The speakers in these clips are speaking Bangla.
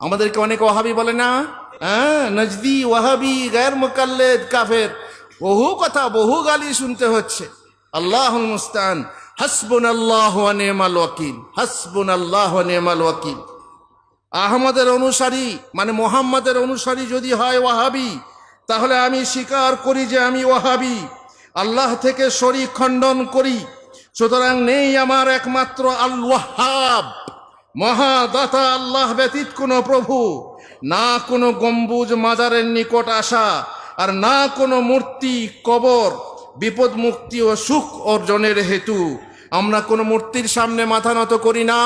আমাদেরকে অনেক ওয়াহাবি বলে না? হ্যাঁ নজদি, ওয়াহাবি গায়ের মোকাল্লেদ, কাফের। বহু কথা, বহু গালি শুনতে হচ্ছে। আল্লাহ মুস্তান হাসবুন আল্লাহ নেমাল ওয়াকিল হাসবুন আল্লাহ নেমাল ওয়াকিল। আহমদের অনুসারী মানে মোহাম্মদের অনুসারী যদি হয় ওয়াহাবি, তাহলে আমি স্বীকার করি যে আমি ওয়াহাবি। আল্লাহ থেকে শরীর খণ্ডন করি। সুতরাং নেই আমার একমাত্র আল ওয়াহাব মহাদাতা আল্লাহ ব্যতীত কোনো প্রভু, না কোনো গম্বুজ মাজারের নিকট আসা, আর না কোনো মূর্তি, কবর, বিপদ মুক্তি ও সুখ অর্জনের হেতু আমরা কোনো মূর্তির সামনে মাথা নত করি না,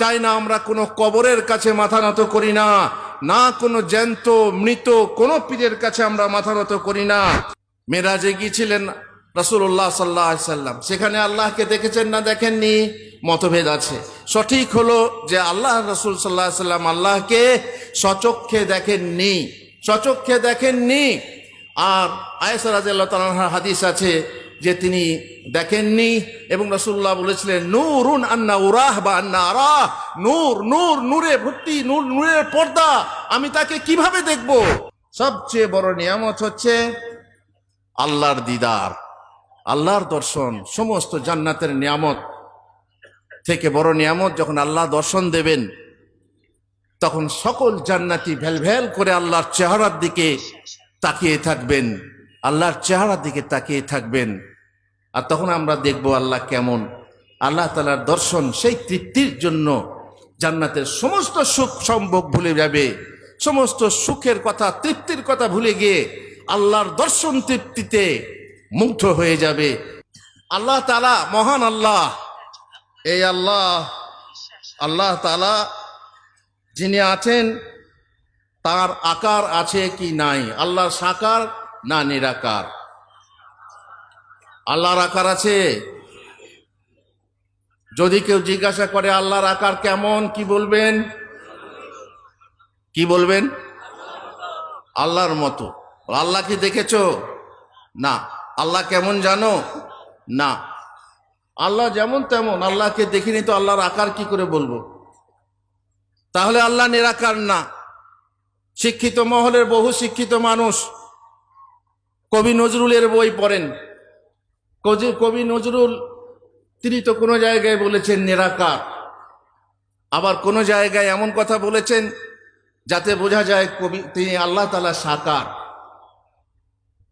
চাই না আমরা কোনো কবরের কাছে মাথা নত করি না না কোনো জ্যান্ত, মৃত কোনো পীরের কাছে আমরা মাথা নত করি না। মেরাজে গিয়েছিলেন রসুল্লাহ সাল্লাহ সাল্লাম, সেখানে আল্লাহকে দেখেছেন না দেখেননি? মতভেদ আছে। সঠিক হলো যে আল্লাহ রসুল সাল্লাহ সাল্লাম আল্লাহকে সচক্ষে দেখেননি। সচক্ষে দেখেননি। আর আয়েসা রাজিয়াল্লাহ তালার হাদিস আছে যে তিনি দেখেননি এবং রসুল্লাহ বলেছিলেন, নূরুন আন্না উরাহ বা আন্না আরাহ। নূর নূর, নূরে ভর্তি, নূর, নূরের পর্দা। আমি তাকে কীভাবে দেখব? সবচেয়ে বড় নিয়ামত হচ্ছে আল্লাহর দিদার। আল্লাহর দর্শন, সমস্ত জান্নাতের নিয়ামত থেকে বড় নিয়ামত যখন আল্লাহ দর্শন দেবেন, তখন সকল জান্নাতি ভ্যাল ভ্যাল করে আল্লাহর চেহারার দিকে তাকিয়ে থাকবেন। আল্লাহর চেহারার দিকে তাকিয়ে থাকবেন। আর তখন আমরা দেখব আল্লাহ কেমন। আল্লাহ তালার দর্শন সেই তৃপ্তির জন্য জান্নাতের সমস্ত সুখ সম্ভব ভুলে যাবে। সমস্ত সুখের কথা, তৃপ্তির কথা ভুলে গিয়ে আল্লাহর দর্শন তৃপ্তিতে মুগ্ধ হয়ে যাবে। আল্লাহ তালা মহান আল্লাহ। এই আল্লাহ আল্লাহ তালা যিনি আছেন, তার আকার আছে কি নাই? আল্লাহর সাকার না নিরাকার? আল্লাহর আকার আছে? যদি কেউ জিজ্ঞাসা করে, আল্লাহর আকার কেমন, কি বলবেন? কি বলবেন? আল্লাহর মতো। আল্লাহ কি দেখেছ? না। আল্লাহ কেমন জানো? না। আল্লাহ যেমন তেমন, আল্লাহকে দেখিনি তো আল্লাহর আকার কি করে বলব? তাহলে আল্লাহ নিরাকার না। শিক্ষিত মহলের বহু শিক্ষিত মানুষ কবি নজরুলের বই পড়েন। কবি- কবি নজরুল, তিনি তো কোনো জায়গায় বলেছেন নিরাকার। আবার কোনো জায়গায় এমন কথা বলেছেন যাতে বোঝা যায় কবি তিনি আল্লাহ তালা সাকার।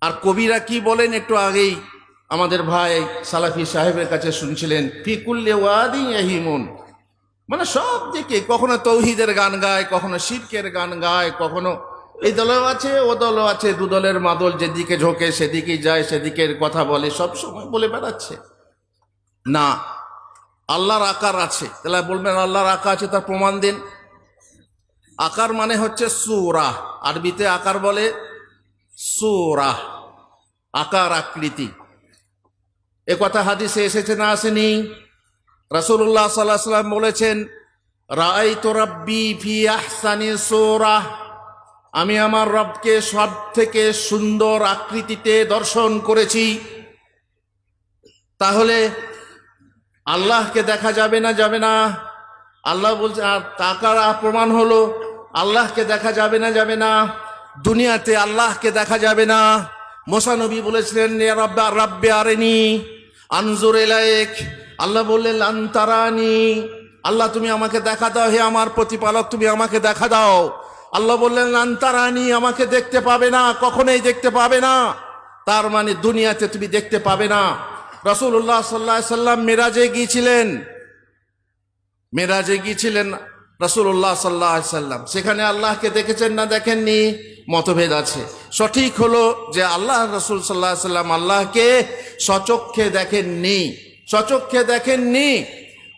আর কবিরা কি বলেন একটু আগেই আমাদের ভাই সালাফি সাহেবের কাছে শুনছিলেন ফিকুল্লে ওয়াদি এহিমুন মানে সব দিকে, কখনো তৌহিদের গান গায়, কখনো শিবকের গান গায়, কখনো এই দলও আছে, ও দলও আছে, দু দলের মাদল যেদিকে ঝোঁকে সেদিকেই যায়, সেদিকের কথা বলে, সব সময় বলে বেড়াচ্ছে। না, আল্লাহর আকার আছে। তাহলে বলবেন, আল্লাহর আকার আছে, তার প্রমাণ দিন। আকার মানে হচ্ছে সুরাহ আরবিতে আকার বলে সুরা। আকার আকৃতি। এ কথা হাদিসে এসেছে না আসেনি? রাসূলুল্লাহ সাল্লাহ সাল্লাম বলেছেন রাই তো রব্বি আহসানি সোরা। আমি আমার রবকে সব থেকে সুন্দর আকৃতিতে দর্শন করেছি। তাহলে আল্লাহকে দেখা যাবে না যাবে না? আল্লাহ বলছে, আর টাকার প্রমাণ হলো, আল্লাহকে দেখা যাবে না যাবে না। দুনিয়াতে আল্লাহকে দেখা যাবে না। মোসানবী বলেছিলেন "ইয়া রাব্বা আরেনি, আনজুর এলায়েক আল্লাহ বললেন আন্তারানি আল্লাহ, তুমি আমাকে দেখা দাও, হে আমার প্রতিপালক, তুমি আমাকে দেখা দাও। আল্লাহ বললেন আন্তারানি আমাকে দেখতে পাবে না, কখনোই দেখতে পাবে না। তার মানে দুনিয়াতে তুমি দেখতে পাবে না। রসুল্লাহ সাল্লাহ সাল্লাম মেরাজে গিয়েছিলেন। মেরাজে গিয়েছিলেন রসুল্লাহ সাল্লাহ সাল্লাম। সেখানে আল্লাহকে দেখেছেন না দেখেননি? মতভেদ আছে। সঠিক হলো যে আল্লাহ রসুল সাল্লাহ সাল্লাম আল্লাহকে সচক্ষে দেখেননি। সচক্ষে দেখেননি।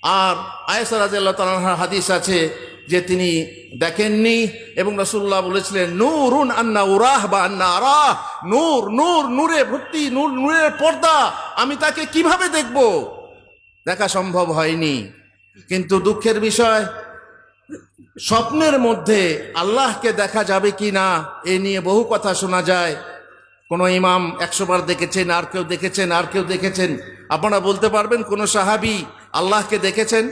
আর আয়েসা রাজিয়াল্লাহ তালার হাদিস আছে যে তিনি দেখেননি এবং রসুল্লাহ বলেছিলেন, নূরুন আন্না উরাহ বা আন্না আরাহ। নূর নূর, নূরে ভর্তি, নূর, নূরের পর্দা। আমি তাকে কীভাবে দেখব? দেখা সম্ভব হয়নি। কিন্তু দুঃখের বিষয় স্বপ্নের মধ্যে আল্লাহকে দেখা যাবে কি না, এ নিয়ে বহু কথা শোনা যায়। কোনো ইমাম একশো বার দেখেছেন, আর কেউ দেখেছেন, আর কেউ দেখেছেন। আপনারা বলতে পারবেন, কোনো সাহাবি আল্লাহকে দেখেছেন?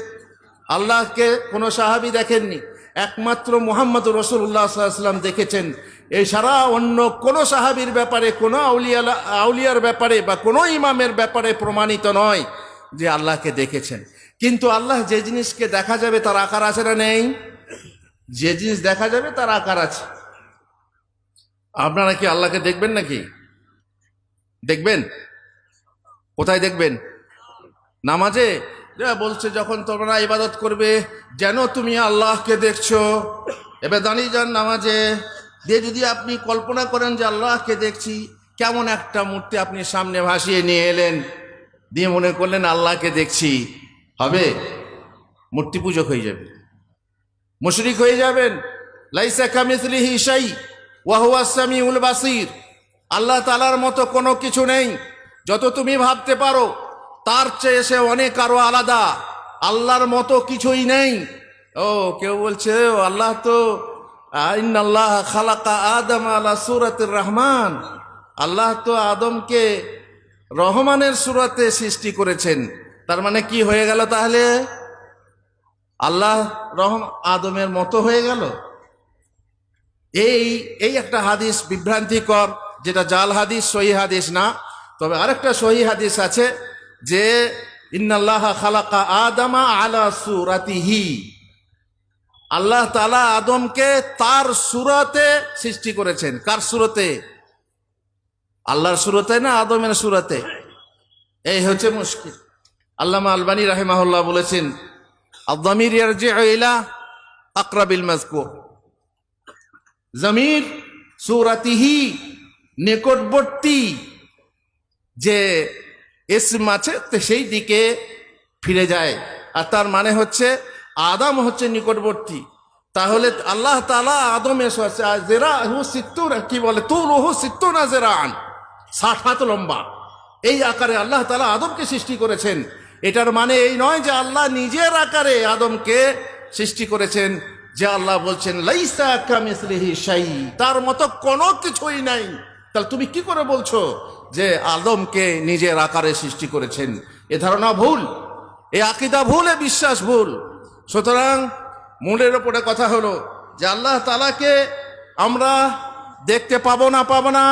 আল্লাহকে কোনো সাহাবি দেখেননি? একমাত্র মোহাম্মদ রসুল্লাহ সাল্লাম দেখেছেন। এছাড়া অন্য কোনো সাহাবির ব্যাপারে, কোনো আউলিয়া, আউলিয়ার ব্যাপারে বা কোনো ইমামের ব্যাপারে প্রমাণিত নয় যে আল্লাহকে দেখেছেন। কিন্তু আল্লাহ যে জিনিসকে দেখা যাবে, তার আকার আছে না নেই? যে জিনিস দেখা যাবে তার আকার আছে। আপনারা কি আল্লাহকে দেখবেন নাকি? দেখবেন? কোথায় দেখবেন? নামাজে? বলছে, যখন তোমরা ইবাদত করবে, যেন তুমি আল্লাহকে দেখছ। এবার দাঁড়িয়ে যান নামাজে। দিয়ে যদি আপনি কল্পনা করেন যে আল্লাহকে দেখছি, কেমন একটা মূর্তি আপনি সামনে ভাসিয়ে নিয়ে এলেন। দিয়ে মনে করলেন, আল্লাহকে দেখছি। হবে? মূর্তি পূজক হয়ে যাবে। মুশরিক হয়ে যাবেন। লাইসা কামিসলিহি শাই ওয়াহুয়া সামিউল বাসির। আল্লাহ তালার মতো কোনো কিছু নেই। যত তুমি ভাবতে পারো, তার চেয়ে সে অনেক আরও আলাদা। আল্লাহর মতো কিছুই নেই। ও, কেউ বলছে, ও আল্লাহ তো আল্লাহ খালাকা আদম আলা সুরাতের রহমান। আল্লাহ তো আদমকে রহমানের সুরাতে সৃষ্টি করেছেন। তার মানে কি হয়ে গেল তাহলে? আল্লাহ রহম আদমের মতো হয়ে গেল? এই এই একটা হাদিস বিভ্রান্তিকর, যেটা জাল হাদিস, সহি হাদিস না। তবে আরেকটা সহি হাদিস আছে যে, ইন্নাল্লাহ খালাকা আদামা আলা সুরাতিহি। আল্লাহ তালা আদমকে তার সুরতে সৃষ্টি করেছেন। কার সুরতে? আল্লাহর সুরতে না আদমের সুরতে? এই হচ্ছে মুশকিল। আল্লামা আলবানী রাহেমাহুল্লাহ বলেছেন আদামির ইয়ারজিউ ইলা আকরাবিল মাযকুর জমির সুরাতিহি নিকটবর্তী যে এসম আছে সেই দিকে ফিরে যায়। আর তার মানে হচ্ছে আদম হচ্ছে নিকটবর্তী। তাহলে আল্লাহ তালা আদমে জেরা হু সিত্তুর কি বলে? তুল হু সিত্তু না জেরান। ষাট হাত লম্বা। এই আকারে আল্লাহ তালা আদমকে সৃষ্টি করেছেন। এটার মানে এই নয় যে আল্লাহ নিজের আকারে আদমকে সৃষ্টি করেছেন, যে আল্লাহ বলছেন, লাইসা তার মতো কোনো কিছুই নাই। তাহলে তুমি কি করে বলছো যে আদমকে নিজের আকারে সৃষ্টি করেছেন? এ ধারণা ভুল, এ আকিদা ভুল, এ বিশ্বাস ভুল। সুতরাং মূলের ওপরে কথা হলো যে আল্লাহ তালাকে আমরা দেখতে পাবো না পাবো না,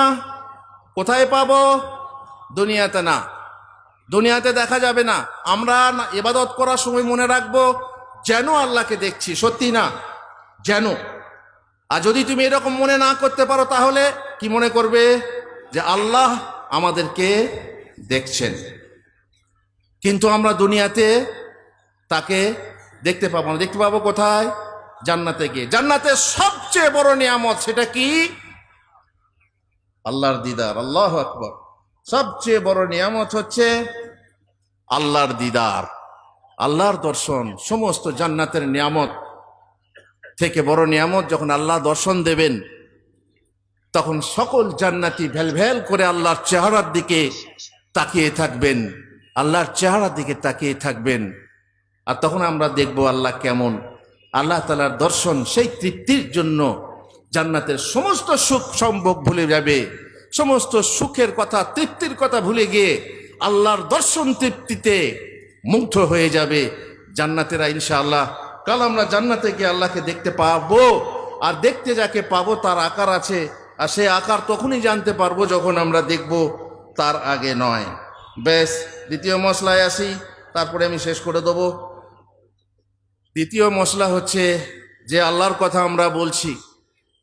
কোথায় পাবো? দুনিয়াতে না। দুনিয়াতে দেখা যাবে না। আমরা ইবাদত করার সময় মনে রাখব, যেন আল্লাহকে দেখছি, সত্যি না? যেন। আর যদি তুমি এরকম মনে না করতে পারো, তাহলে কি মনে করবে? যে আল্লাহ আমাদেরকে দেখছেন। কিন্তু আমরা দুনিয়াতে তাকে দেখতে পাবো না। দেখতে পাবো কোথায়? জান্নাতে গিয়ে। জান্নাতের সবচেয়ে বড় নিয়ামত সেটা কি? আল্লাহর দিদার, আল্লাহ আকবর। সবচেয়ে বড় নিয়ামত হচ্ছে আল্লাহর দিদার। আল্লাহর দর্শন, সমস্ত জান্নাতের নিয়ামত। থেকে বড় নিয়ামত, যখন আল্লাহ দর্শন দেবেন, তখন সকল জান্নাতি ভ্যাল ভ্যাল করে আল্লাহর চেহারার দিকে তাকিয়ে থাকবেন। আল্লাহর চেহারার দিকে তাকিয়ে থাকবেন। আর তখন আমরা দেখব আল্লাহ কেমন। আল্লাহ তালার দর্শন সেই তৃপ্তির জন্য জান্নাতের সমস্ত সুখ সম্ভব ভুলে যাবে। সমস্ত সুখের কথা, তৃপ্তির কথা ভুলে গিয়ে আল্লাহর দর্শন তৃপ্তিতে মুগ্ধ হয়ে যাবে জান্নাতেরা ইনশাআল্লাহ। কাল আমরা জান্নাতে গিয়ে আল্লাহকে দেখতে পাবো। আর দেখতে যাকে পাবো তার আকার আছে। আর সেই আকার তখনই জানতে পারব যখন আমরা দেখব তার আগে নয়। বেশ দ্বিতীয় মশলায় আসি। তারপরে আমি শেষ করে দেবো। দ্বিতীয় মশলা হচ্ছে যে আল্লাহর কথা আমরা বলছি।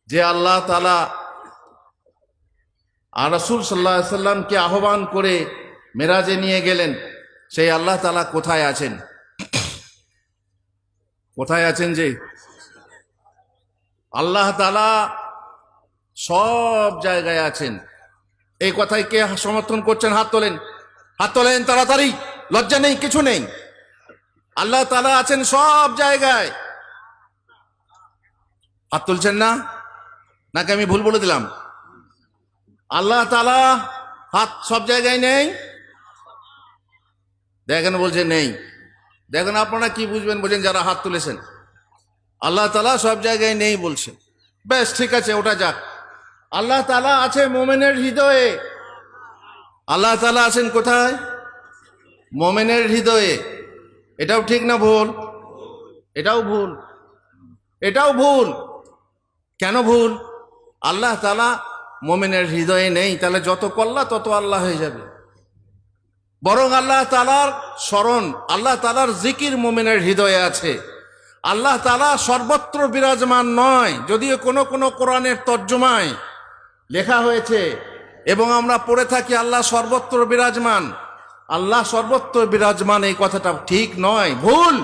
যে আল্লাহ তালা আর রসুল সাল্লাহ সাল্লামকে আহ্বান করে মেরাজে নিয়ে গেলেন। সেই আল্লাহ তালা কোথায় আছেন? কোথায় আছেন যে? আল্লাহ তালা সব জায়গায় আছেন। এই কথায় কে সমর্থন করছেন? হাত তোলেন। হাত তোলেন তাড়াতাড়ি। লজ্জা নেই, কিছু নেই। আল্লাহ তালা আছেন সব জায়গায়। হাত তুলছেন না? নাকি আমি ভুল বলে দিলাম? আল্লাহ তালা হাত সব জায়গায় নেই? দেখেন বলছে নেই। দেখেন আপনারা কি বুঝবেন বলছেন যারা হাত তুলেছেন। আল্লাহ তালা সব জায়গায় নেই বলছেন। বেশ, ঠিক আছে, ওটা যাক। আল্লাহ তালা আছে মোমেনের হৃদয়ে। আল্লাহ তালা আছেন কোথায়? মোমেনের হৃদয়ে। এটাও ঠিক না ভুল? এটাও ভুল। এটাও ভুল। কেন ভুল? আল্লাহ তালা মোমেনের হৃদয়ে নেই, তাহলে যত কল্লা তত আল্লাহ হয়ে যাবে। বরং আল্লাহ তালার স্মরণ, আল্লাহ তালার জিকির মোমেনের হৃদয়ে আছে। আল্লাহ তালা সর্বত্র বিরাজমান নয়, যদিও কোনো কোনো কোরআনের তর্জমায় লেখা হয়েছে। এবং আমরা পড়ে থাকি, আল্লাহ সর্বত্র বিরাজমান। আল্লাহ সর্বত্র বিরাজমান, এই কথাটা ঠিক নয়, ভুল।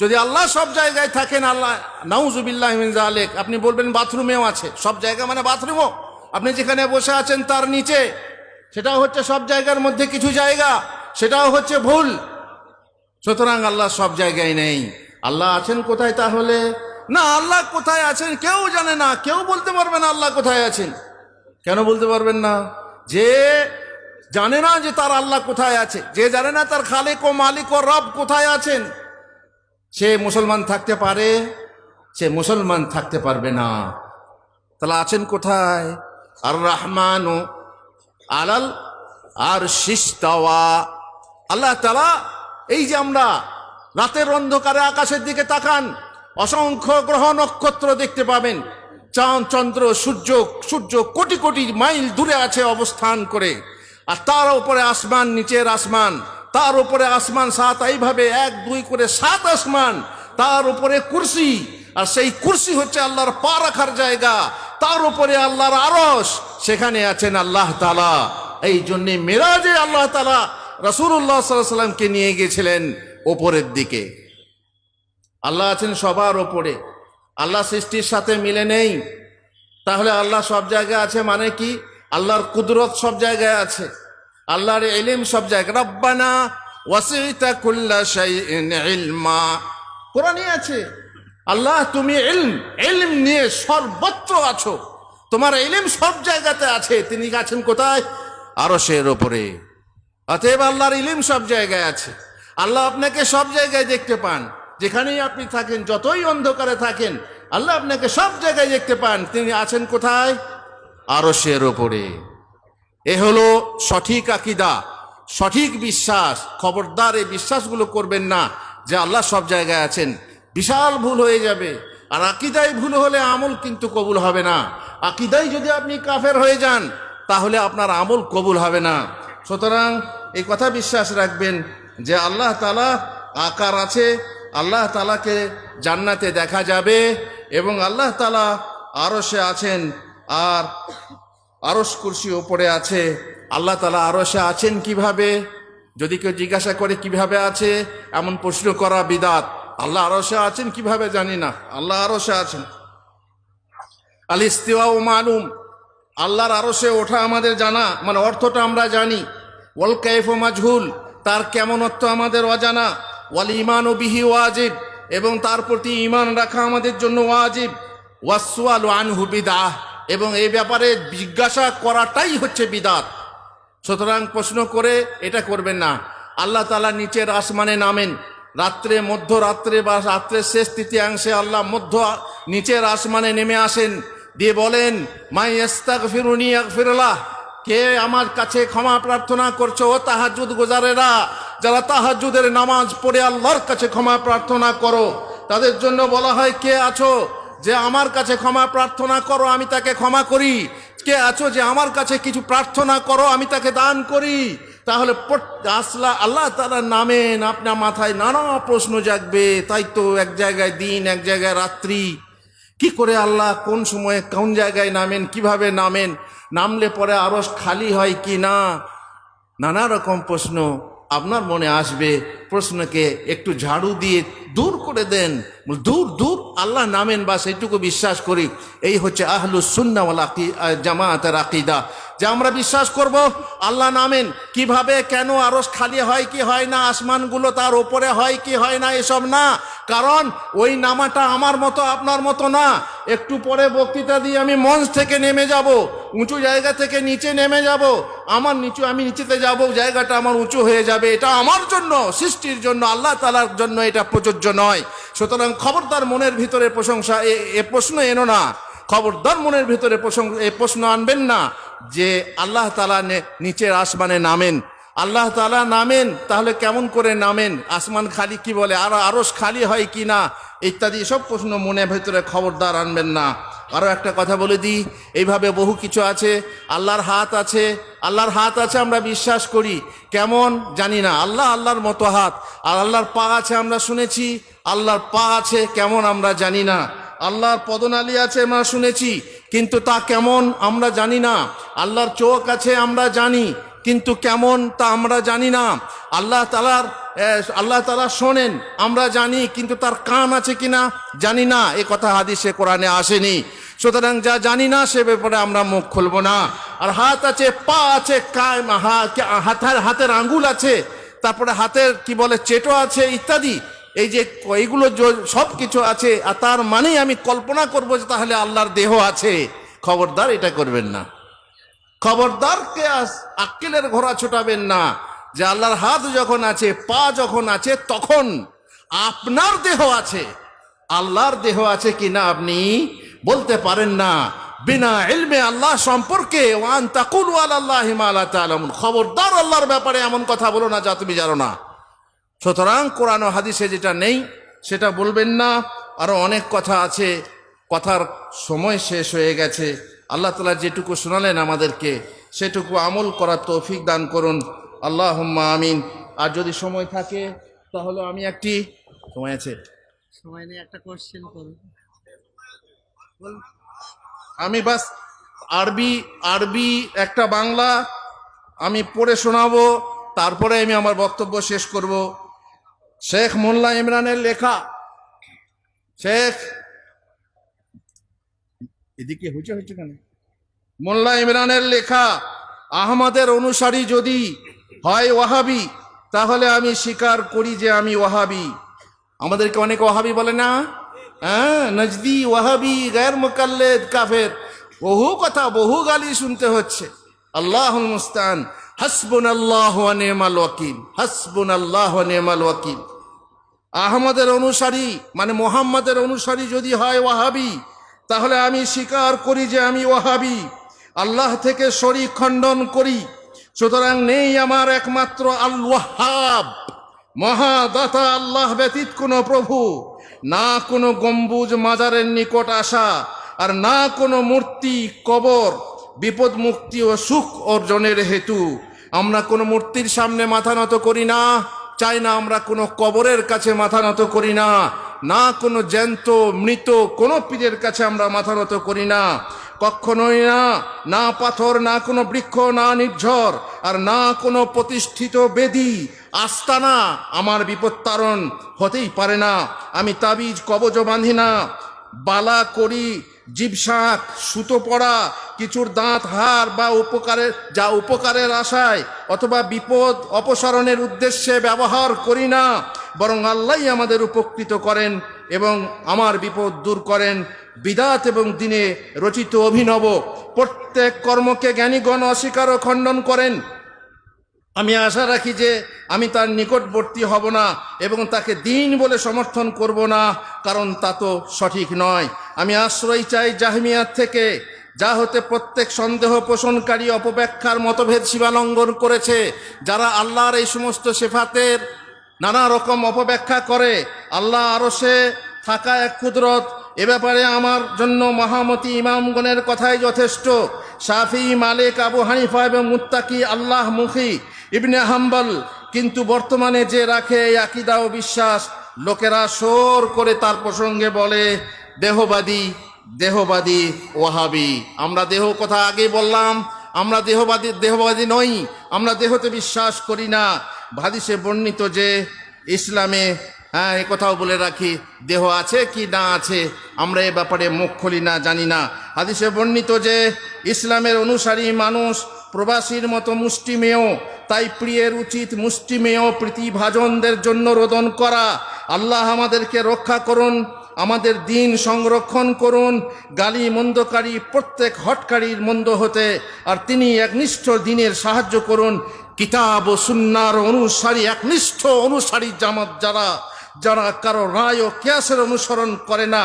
যদি আল্লাহ সব জায়গায় থাকেন, আল্লাহ, নাউজুবিল্লাহ আলেক আপনি বলবেন বাথরুমেও আছে। সব জায়গা মানে বাথরুমও। আপনি যেখানে বসে আছেন, তার নিচে। সেটাও হচ্ছে সব জায়গার মধ্যে কিছু জায়গা, সেটাও হচ্ছে ভুল। সুতরাং আল্লাহ সব জায়গায় নেই। আল্লাহ আছেন কোথায় তাহলে? না, আল্লাহ কোথায় আছেন কেউ জানে না, কেউ বলতে পারবে না আল্লাহ কোথায় আছেন। কেন বলতে পারবেন না? যে জানে না যে তার আল্লাহ কোথায় আছে, যে জানে না তার খালেক ও মালিক ও রব কোথায় আছেন, সে মুসলমান থাকতে পারে, সে মুসলমান থাকতে পারবে না। তাহলে আছেন কোথায়? আর রহমান আলাল আর শিস্তাওয়া। আল্লাহ তালা এই যে আমরা রাতের অন্ধকারে আকাশের দিকে তাকান, অসংখ্য গ্রহ নক্ষত্র দেখতে পাবেন। চাঁদ, চন্দ্র, সূর্য সূর্য কোটি কোটি মাইল দূরে আছে অবস্থান করে। আর তার উপরে আসমান, নিচের আসমান। তার উপরে আসমান সাত, এইভাবে এক, দুই করে সাত আসমান। তার উপরে কুরসি। আর সেই কুরসি হচ্ছে আল্লাহর পা রাখার জায়গা। তার উপরে আল্লাহর আরস সেখানে আছেন আল্লাহ তালা এই জন্যে মেরাজে আল্লাহ তালা রসুল্লাহ সাল্লামকে নিয়ে গেছিলেন ওপরের দিকে। আল্লাহ আছেন সবার ওপরে। আল্লাহ সৃষ্টির সাথে মিলে নেই। তাহলে আল্লাহ সব জায়গায় আছে মানে কি? আল্লাহর কুদরত সব জায়গায় আছে। আল্লাহর এলিম সব জায়গায়। রব্বানা ওয়াসিতা কুল্লা শাইইন ইলমা। কোরআনই আছে। আল্লাহ, তুমি এলম ইলম নিয়ে সর্বত্র আছো। তোমার ইলম সব জায়গাতে আছে। তিনি আছেন কোথায়? আরশের ওপরে। অতএব আল্লাহর ইলিম সব জায়গায় আছে। আল্লাহ আপনাকে সব জায়গায় দেখতে পান। যেখানেই আপনি থাকেন, যতই অন্ধকারে থাকেন, আল্লাহ আপনাকে সব জায়গায় দেখতে পান। তিনি আছেন কোথায়? আরশের ওপরে। এ হলো সঠিক আকিদা, সঠিক বিশ্বাস। খবরদার এই বিশ্বাসগুলো করবেন না যে আল্লাহ সব জায়গায় আছেন। বিশাল ভুল হয়ে যাবে। আর আকিদাই ভুল হলে আমল কিন্তু কবুল হবে না। আকিদাই যদি আপনি কাফের হয়ে যান, তাহলে আপনার আমল কবুল হবে না। সুতরাং এই কথা বিশ্বাস রাখবেন যে আল্লাহ তালা আকার আছে, আল্লাহ তালাকে জান্নাতে দেখা যাবে এবং আল্লাহ তালা আরও সে আছেন আর আরস কুরসি ওপরে আছে। আল্লাহ তালা আরসে আছেন কীভাবে? যদি কেউ জিজ্ঞাসা করে কীভাবে আছে, এমন প্রশ্ন করা বিদাত। আল্লাহ আরসে আছেন, কীভাবে জানি না। আল্লাহ আরসে আছেন। আল ইস্তিওয়া ও মালুম। আল্লাহর আরসে ওঠা আমাদের জানা মানে অর্থটা আমরা জানি। ওয়াল কাইফ ও মাজহুল, তার কেমনত্ব আমাদের অজানা। ওয়াল ইমান ও বিহি ওয়াজিব, এবং তার প্রতি ইমান রাখা আমাদের জন্য ওয়াজিব। ওয়াসওয়াল আনহু বিদাহ, এবং এই ব্যাপারে জিজ্ঞাসা করাটাই হচ্ছে বিদাত। সুতরাং প্রশ্ন করে এটা করবেন না। আল্লাহ তালা নিচের আসমানে নামেন। রাত্রে, মধ্যরাত্রে বা রাত্রের শেষ তৃতীয়াংশে আল্লাহ মধ্য, নিচের আসমানে নেমে আসেন। দিয়ে বলেন, মাই ইস্তাক ফিরুনি ফিরলাহ কে আমার কাছে ক্ষমা প্রার্থনা করছ, ও তাহাজুদ গোজারেরা? যারা তাহাজুদের নামাজ পড়ে আল্লাহর কাছে ক্ষমা প্রার্থনা করো। তাদের জন্য বলা হয়, কে আছো যে আমার কাছে ক্ষমা প্রার্থনা করো, আমি তাকে ক্ষমা করি। কে আছো যে আমার কাছে কিছু প্রার্থনা করো, আমি তাকে দান করি। তাহলে আসলা আল্লাহ তালা নামেন আপনার মাথায় নানা প্রশ্ন জাগবে। তাই তো এক জায়গায় দিন, এক জায়গায় রাত্রি। কি করে আল্লাহ কোন সময়ে কোন জায়গায় নামেন, কীভাবে নামেন? নামলে পরে আরও খালি হয় কি না? নানা রকম প্রশ্ন। আপনার মনে আসবে প্রশ্নকে একটু ঝাড়ু দিয়ে দূর করে দেন। দূর দূর, আল্লাহ নামেন বা সেইটুকু বিশ্বাস করি। এই হচ্ছে আহলু সুন্নাওয়ালা জামায়াতের আকিদা। যে আমরা বিশ্বাস করব, আল্লাহ নামেন। কীভাবে, কেন আরস খালি হয় কি হয় না, আসমানগুলো তার ওপরে হয় কি হয় না, এসব না। কারণ ওই নামাটা আমার মতো, আপনার মতো না। একটু পরে বক্তৃতা দিয়ে আমি মঞ্চ থেকে নেমে যাব। উঁচু জায়গা থেকে নিচে নেমে যাব। আমার নিচু, আমি নিচেতে যাব, জায়গাটা আমার উঁচু হয়ে যাবে, এটা আমার জন্য, সৃষ্টির জন্য, আল্লাহ তালার জন্য এটা প্রযোজ্য নয়। সুতরাং খবরদার মনের ভিতরে প্রশংসা, এ প্রশ্ন এনো না। খবরদার মনের ভিতরে এ প্রশ্ন আনবেন না যে আল্লাহ তালা নিচের আসমানে নামেন। আল্লাহ তালা নামেন, তাহলে কেমন করে নামেন? আসমান খালি কি বলে? আর আরস খালি হয় কি না? ইত্যাদি সব প্রশ্ন মনের ভিতরে খবরদার আনবেন না। আরও একটা কথা বলে দিই, এইভাবে বহু কিছু আছে, আল্লাহর হাত আছে, আল্লাহর হাত আছে আমরা বিশ্বাস করি, কেমন জানি না, আল্লাহ আল্লাহর মতো হাত, আর আল্লাহর পা আছে আমরা শুনেছি, আল্লাহর পা আছে কেমন আমরা জানি না, আল্লাহর পদনালী আছে আমরা শুনেছি, কিন্তু তা কেমন আমরা জানি না, আল্লাহর চোখ আছে আমরা জানি, কিন্তু কেমন তা আমরা জানি না, আল্লাহ তালার আল্লাহ তালা শোনেন, আমরা জানি, কিন্তু তার কান আছে কিনা, জানি না। এ কথা হাদিসে, কোরআনে আসেনি। সুতরাং যা জানি না, সে ব্যাপারে আমরা মুখ খুলবো না। আর হাত আছে, পা আছে হাতের হাতের আঙ্গুল আছে, তারপরে হাতের, কি বলে, চেটো আছে, ইত্যাদি। এই যে, এইগুলো সব কিছু আছে, আর তার মানেই আমি কল্পনা করব যে তাহলে আল্লাহর দেহ আছে। খবরদার এটা করবেন না। খবরদার কে আক্কেলের ঘোড়া ছোটাবেন না। যে আল্লাহর হাত যখন আছে, পা যখন আছে, তখন আপনার দেহ আছে। আল্লাহর দেহ আছে কি না আপনি বলতে পারেন না। বিনা এলমে আল্লাহ সম্পর্কে ওয়ান তাকুল আল্লাহ হিমালা তালামুন। খবরদার আল্লাহর ব্যাপারে এমন কথা বলো না যা তুমি জানো না। সুতরাং কোরআন হাদিসে যেটা নেই, সেটা বলবেন না। আরও অনেক কথা আছে। কথার সময় শেষ হয়ে গেছে। আল্লাহ তালা যেটুকু শোনালেন আমাদেরকে, সেটুকু আমল করার তৌফিক দান করুন। আল্লাহ আমিন। আর যদি সময় থাকে তাহলে আমি একটি সময় আছে? সময় নিয়ে একটা কোশ্চেন করুন আমি বাস আরবি আরবি একটা বাংলা আমি পড়ে শোনাবো তারপরে আমি আমার বক্তব্য শেষ করব। শেখ মোল্লা ইমরানের লেখা। শেখ এদিকে হয়েছে হচ্ছে কেন? মোল্লা ইমরানের লেখা আহমদের অনুসারী যদি হয় ওয়াহাবি, তাহলে আমি স্বীকার করি যে আমি ওয়াহাবি। আমাদেরকে অনেক ওয়াহাবি বলে না? হ্যাঁ নজদি, ওয়াহাবি গায়ের মোকাল্লেদ, কাফের। বহু কথা, বহু গালি শুনতে হচ্ছে। আল্লাহ মুস্তান হাসবুন আল্লাহ নেমাল ওয়াকিল হাসবুন আল্লাহ নেমাল ওয়াকিল। আহমদের অনুসারী মানে মোহাম্মদের অনুসারী যদি হয় ওয়াহাবি, তাহলে আমি স্বীকার করি যে আমি ওয়াহাবি। আল্লাহ থেকে শরীর খণ্ডন করি। সুতরাং নেই আমার একমাত্র আল্লাহাব মহাদাতা আল্লাহ ব্যতীত কোনো প্রভু, না কোনো গম্বুজ মাজারের নিকট আসা, আর না কোনো মূর্তি, কবর, বিপদ মুক্তি ও সুখ অর্জনের হেতু। আমরা কোনো মূর্তির সামনে মাথা নত করি না, চাই না আমরা কোনো কবরের কাছে মাথা নত করি না না কোনো জ্যান্ত, মৃত কোনো পীরের কাছে আমরা মাথা নত করি না। কখনোই না না পাথর, না কোনো বৃক্ষ, না নির্ঝর, আর না কোনো প্রতিষ্ঠিত বেদি। আস্তানা আমার বিপত্তারণ হতেই পারে না, আমি তাবিজ কবজ বাঁধি না। বালা করি জীবশাক সুতো পড়া কিছুর দাঁত হার বা উপকারের, যা উপকারের আশায়, অথবা বিপদ অপসারণের উদ্দেশ্যে ব্যবহার করি না, বরং আল্লাহ আমাদের উপকৃত করেন। এবং আমার বিপদ দূর করেন। বিদাত এবং দিনে রচিত অভিনব। প্রত্যেক কর্মকে জ্ঞানীগণ অস্বীকার ও খণ্ডন করেন। আমি আশা রাখি যে আমি তার নিকটবর্তী হব না এবং তাকে দিন বলে সমর্থন করব না, কারণ তা তো সঠিক নয়। আমি আশ্রয় চাই জাহমিয়ার থেকে, যা হতে প্রত্যেক সন্দেহ পোষণকারী অপব্যাখ্যার মতভেদ সীমালঙ্ঘন করেছে, যারা আল্লাহর এই সমস্ত সেফাতের নানা রকম অপব্যাখ্যা করে। আল্লাহ আরও সে থাকা এক কুদরত। এ ব্যাপারে আমার জন্য মহামতি ইমামগণের কথাই যথেষ্ট। শাফি, মালিক, আবু হানিফা এবং মুত্তাকি আল্লাহ মুখী ইবনে হাম্বল কিন্তু বর্তমানে যে রাখে এই আকিদা ও বিশ্বাস, লোকেরা সোর করে তার প্রসঙ্গে বলে, দেহবাদী দেহবাদী ওয়াহাবি, আমরা দেহ কথা আগে বললাম, আমরা দেহবাদী দেহবাদী নই, আমরা দেহতে বিশ্বাস করি না। ভাদিসে বর্ণিত যে ইসলামে হ্যাঁ এ কথাও বলে রাখি, দেহ আছে কি না আছে, আমরা এ ব্যাপারে মুখ খুলি না, জানি না। হাদিসে বর্ণিত যে ইসলামের অনুসারী মানুষ প্রবাসীর মতো মুষ্টিমেয়, তাই প্রিয়ের উচিত মুষ্টিমেয় প্রীতিভাজনদের জন্য রোদন করা। আল্লাহ আমাদেরকে রক্ষা করুন, আমাদের দিন সংরক্ষণ করুন, গালি মন্দকারী প্রত্যেক হটকারীর মন্দ হতে, আর তিনি একনিষ্ঠ দিনের সাহায্য করুন। কিতাব ও সুন্নার অনুসারী, একনিষ্ঠ অনুসারী জামাত যারা যারা কারও রায় ও ক্যাশের অনুসরণ করে না,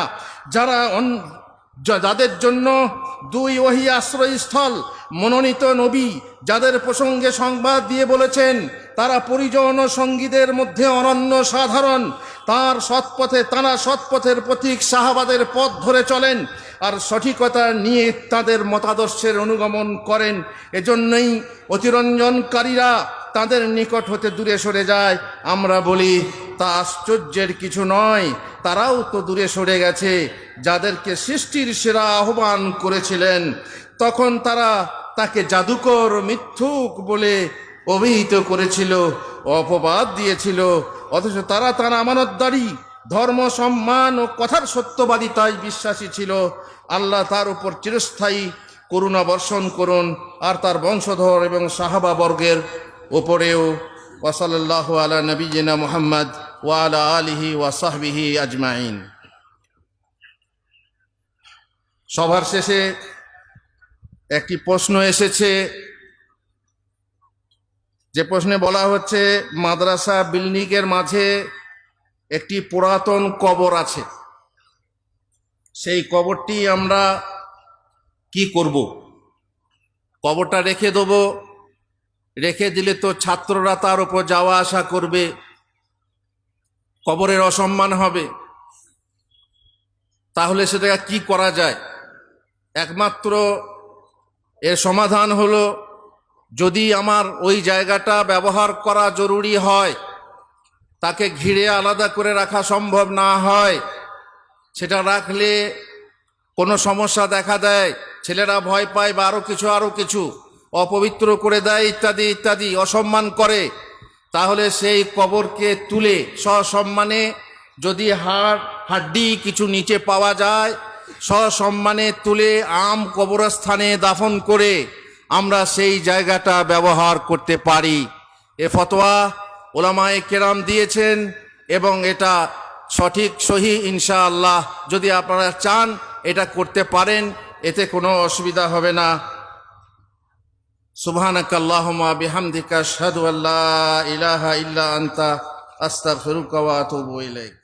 যারা যাদের জন্য দুই ওহি আশ্রয়স্থল, মনোনীত নবী, যাদের প্রসঙ্গে সংবাদ দিয়ে বলেছেন তারা পরিজন সঙ্গীদের মধ্যে অনন্য সাধারণ। তার সৎপথে, তারা সৎপথের প্রতীক সাহাবাদের পথ ধরে চলেন আর সঠিকতা নিয়ে তাদের মতাদর্শের অনুগমন করেন। এজন্যই অতিরঞ্জনকারীরা তাদের নিকট হতে দূরে সরে যায়। আমরা বলি, তা আশ্চর্যের কিছু নয়, তারাও তো দূরে সরে গেছে, যাদেরকে সৃষ্টির সেরা আহ্বান করেছিলেন। তখন তারা তাকে জাদুকর মিথ্যুক বলে অভিহিত করেছিল, অপবাদ দিয়েছিল, অথচ তারা তার আমানতদারি, ধর্ম, সম্মান ও কথার সত্যবাদিতায় বিশ্বাসী ছিল। আল্লাহ তার উপর চিরস্থায়ী করুণা বর্ষণ করুন, আর তার বংশধর এবং সাহাবা বর্গের ওপরেও ওয়াসাল্লাহ আলা নবীনা মোহাম্মদ ওয়ালা আলিহি ওয়াসাহবিহি আজমাইন। সভার শেষে একটি প্রশ্ন এসেছে যে প্রশ্নে বলা হচ্ছে, মাদ্রাসা বিল্ডিংয়ের মাঝে একটি পুরাতন কবর আছে। সেই কবরটি আমরা কি করব? কবরটা রেখে দেব। রেখে দিলে তো ছাত্ররা তার উপর যাওয়া আসা করবে। কবরের অসম্মান হবে। তাহলে সেটা কি করা যায়? একমাত্র এর সমাধান হলো যদি আমার ওই জায়গাটা ব্যবহার করা জরুরি হয়, তাকে ঘিরে আলাদা করে রাখা সম্ভব না হয়, সেটা রাখলে কোনো সমস্যা দেখা দেয়, ছেলেরা ভয় পায় বা আরও কিছু আরও কিছু, অপবিত্র করে দেয়, ইত্যাদি ইত্যাদি, অসম্মান করে, তাহলে সেই কবরকে তুলে সসম্মানে যদি হাড়, হাড্ডি কিছু নিচে পাওয়া যায়, সসম্মানে তুলে আম কবরস্থানে দাফন করে আমরা সেই জায়গাটা ব্যবহার করতে পারি। এ ফতোয়া ওলামায়ে কেরাম দিয়েছেন এবং এটা সঠিক, সহি ইনশাআল্লাহ। যদি আপনারা চান এটা করতে পারেন, এতে কোনো অসুবিধা হবে না। সুবহানাক ইলাহা ইল্লা আনতা, আস্তাগফিরুকা ওয়া আতুবু ইলাইক।